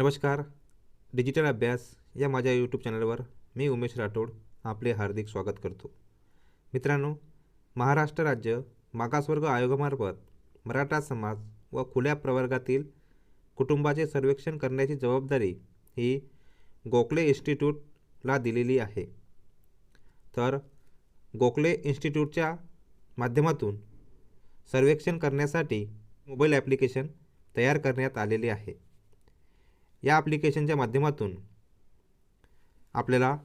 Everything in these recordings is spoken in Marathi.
नमस्कार डिजिटल अभ्यास या माझ्या यूट्यूब चॅनलवर मी उमेश राठोड आपले हार्दिक स्वागत करतो. मित्रांनो महाराष्ट्र राज्य मागासवर्ग आयोगामार्फत मराठा समाज व खुल्या प्रवर्गातील कुटुंबाचे सर्वेक्षण करण्याची जबाबदारी ही गोखले इन्स्टिट्यूटला दिलेली आहे. तर गोखले इन्स्टिट्यूटच्या माध्यमातून सर्वेक्षण करण्यासाठी मोबाईल ॲप्लिकेशन तयार करण्यात आलेले आहे. या ॲप्लिकेशनच्या माध्यमातून आपल्याला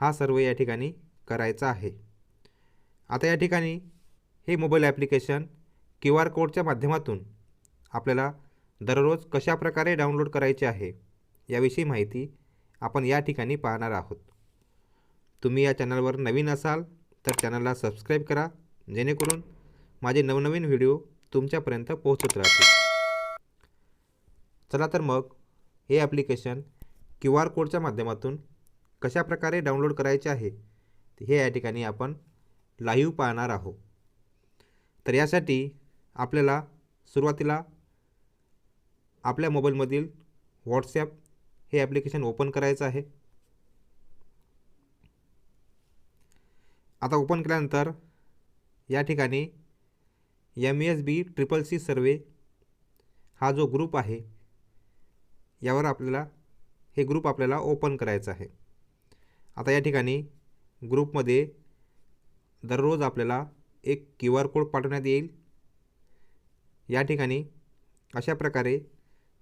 हा सर्व या ठिकाणी करायचा आहे. आता या ठिकाणी हे मोबाईल ॲप्लिकेशन क्यू आर कोडच्या माध्यमातून आपल्याला दररोज कशाप्रकारे डाउनलोड करायचे आहे याविषयी माहिती आपण या ठिकाणी पाहणार आहोत. तुम्ही या चॅनलवर नवीन असाल तर चॅनलला सबस्क्राईब करा जेणेकरून माझे नवनवीन व्हिडिओ तुमच्यापर्यंत पोहोचत राहतील. चला तर मग हे ॲप्लिकेशन क्यू आर कोडच्या माध्यमातून कशाप्रकारे डाउनलोड करायचे आहे हे या ठिकाणी आपण लाईव्ह पाहणार आहोत. तर यासाठी आपल्याला सुरुवातीला आपल्या मोबाईलमधील व्हॉट्सॲप हे ॲप्लिकेशन ओपन करायचं आहे. आता ओपन केल्यानंतर या ठिकाणी M S B triple C survey हा जो ग्रुप आहे यावर आपल्याला हे ग्रुप आपल्याला ओपन करायचं आहे. आता या ठिकाणी ग्रुपमध्ये दररोज आपल्याला एक क्यू आर कोड पाठवण्यात येईल. या ठिकाणी अशा प्रकारे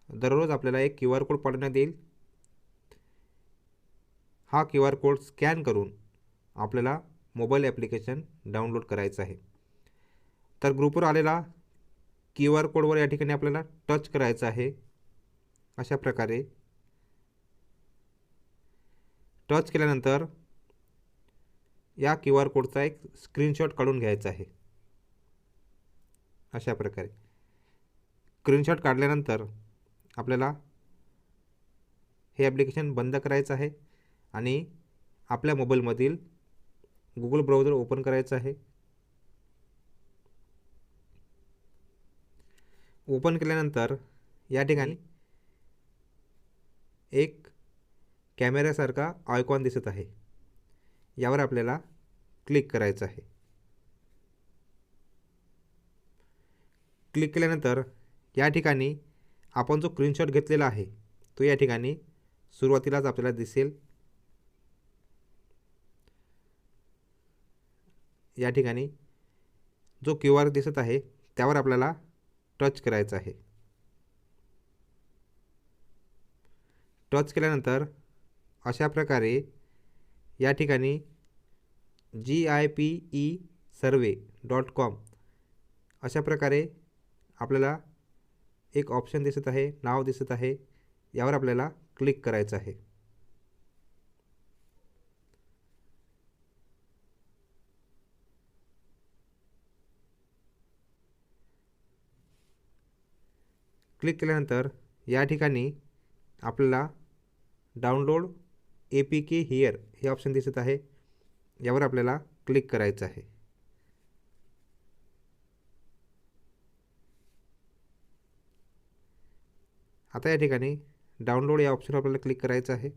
दररोज आपल्याला एक क्यू आर कोड पाठवण्यात येईल. हा क्यू आर कोड स्कॅन करून आपल्याला मोबाईल ॲप्लिकेशन डाउनलोड करायचं आहे. तर ग्रुपवर आलेला क्यू आर कोडवर या ठिकाणी आपल्याला टच करायचं आहे. अशा प्रकारे. टच केल्यानंतर या क्यू आर कोडचा एक स्क्रीनशॉट काढून घ्यायचा आहे. अशा प्रकारे. स्क्रीनशॉट काढल्यानंतर आपल्याला हे ॲप्लिकेशन बंद करायचं आहे आणि आपल्या मोबाईलमधील गुगल ब्राउझर ओपन करायचं आहे. ओपन केल्यानंतर या ठिकाणी एक कॅमेऱ्यासारखा आयकॉन दिसत आहे. यावर आपल्याला क्लिक करायचं आहे. क्लिक केल्यानंतर या ठिकाणी आपण जो स्क्रीनशॉट घेतलेला आहे तो या ठिकाणी सुरुवातीलाच आपल्याला दिसेल. या ठिकाणी जो क्यू आर दिसत आहे त्यावर आपल्याला टच करायचं आहे. टच केल्यानंतर अशा प्रकारे या ठिकाणी G I P E survey dot com अशा प्रकारे आपल्याला एक ऑप्शन दिसत आहे नाव दिसत आहे यावर आपल्याला क्लिक करायचं आहे. क्लिक केल्यानंतर या ठिकाणी आपल्याला download A P K here हे ऑप्शन दिसत आहे. यावर आपल्याला क्लिक करायचं आहे. आता या ठिकाणी डाउनलोड या ऑप्शनवर आपल्याला क्लिक करायचं आहे.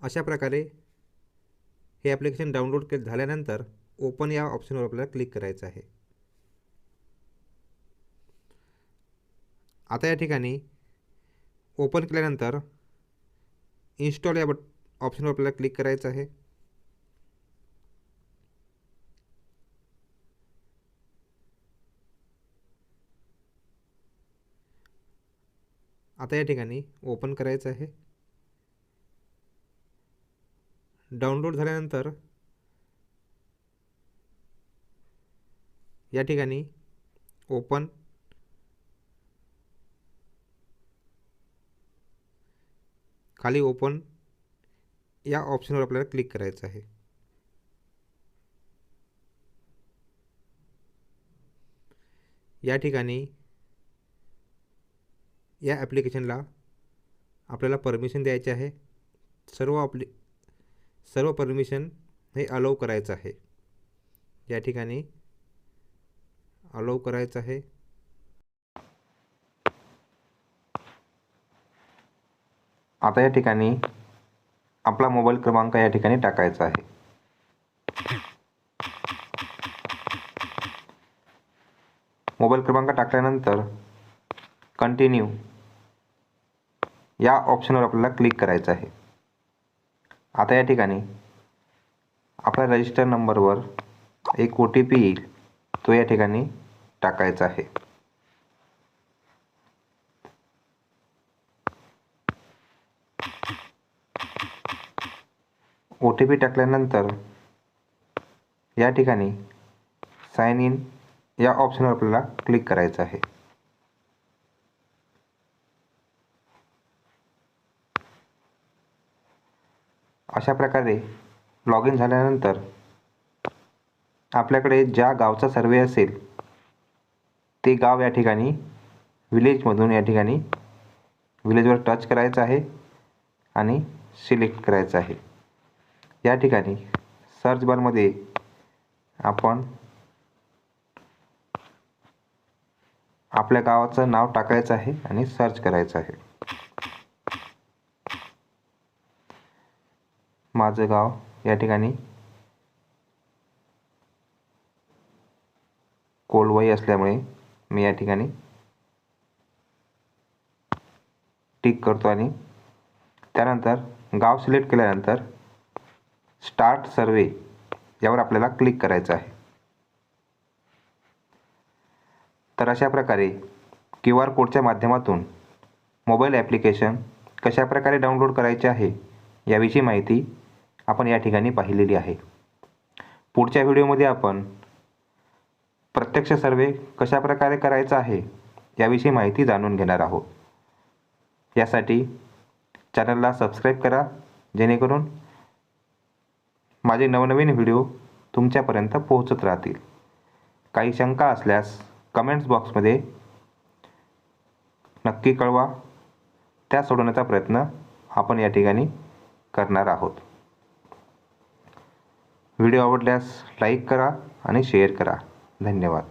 अशा प्रकारे हे ॲप्लिकेशन डाउनलोड के झाल्यानंतर ओपन या ऑप्शनवर आपल्याला क्लिक करायचं आहे. आता या ठिकाणी ओपन केल्यानंतर इन्स्टॉल या बट ऑप्शनवर आपल्याला क्लिक करायचं आहे. आता या ठिकाणी ओपन करायचं आहे. डाउनलोड झाल्यानंतर या ठिकाणी ओपन खाली ओपन या ऑप्शनवर आपल्याला क्लिक करायचं आहे. या ठिकाणी या ॲप्लिकेशनला आपल्याला परमिशन द्यायचे आहे. सर्व आपली सर्व परमिशन हे अलाव करायचं आहे. या ठिकाणी अलाव करायचं आहे. आता या ठिकाणी आपला मोबाईल क्रमांक या ठिकाणी टाकायचा आहे. मोबाईल क्रमांक टाकल्यानंतर कंटिन्यू या ऑप्शनवर आपल्याला क्लिक करायचं आहे. आता या ठिकाणी आपल्या रजिस्टर नंबरवर एक ओ टी पी येईल तो या ठिकाणी टाकायचा आहे. ओ टी पी टाकल्यानंतर या ठिकाणी साइन इन या ऑप्शनवर आपल्याला क्लिक करायचं आहे. अशा प्रकारे लॉग इन झाल्यानंतर आपल्याकडे ज्या गावचा सर्वे असेल ते गाव या ठिकाणी विलेजमधून या ठिकाणी विलेजवर टच करायचं आहे आणि सिलेक्ट करायचं आहे. या ठिकाणी सर्च बारमध्ये आपण आपल्या गावाचं नाव टाकायचं आहे आणि सर्च करायचं आहे. माझं गाव या ठिकाणी कोलवाई असल्यामुळे मी या ठिकाणी टिक करतो आणि त्यानंतर गाव सिलेक्ट केल्यानंतर स्टार्ट सर्वे यावर आपल्याला क्लिक करायचं आहे. तर अशा प्रकारे क्यू आर कोडच्या माध्यमातून मोबाईल ॲप्लिकेशन कशा प्रकारे डाउनलोड करायचे आहे याविषयी माहिती आपण या ठिकाणी पाहिलेली आहे. पुढच्या व्हिडिओमध्ये आपण प्रत्यक्ष सर्वे कशा प्रकारे करायचा आहे याविषयी माहिती जाणून घेणार आहोत. यासाठी चॅनलला सबस्क्राईब करा जेणेकरून माझे नवनवीन व्हिडिओ तुमच्यापर्यंत पोहोचत राहतील. काही शंका असल्यास कमेंट्स बॉक्समध्ये नक्की कळवा. त्या सोडवण्याचा प्रयत्न आपण या ठिकाणी करणार आहोत. व्हिडिओ आवडल्यास लाईक करा आणि शेअर करा. धन्यवाद.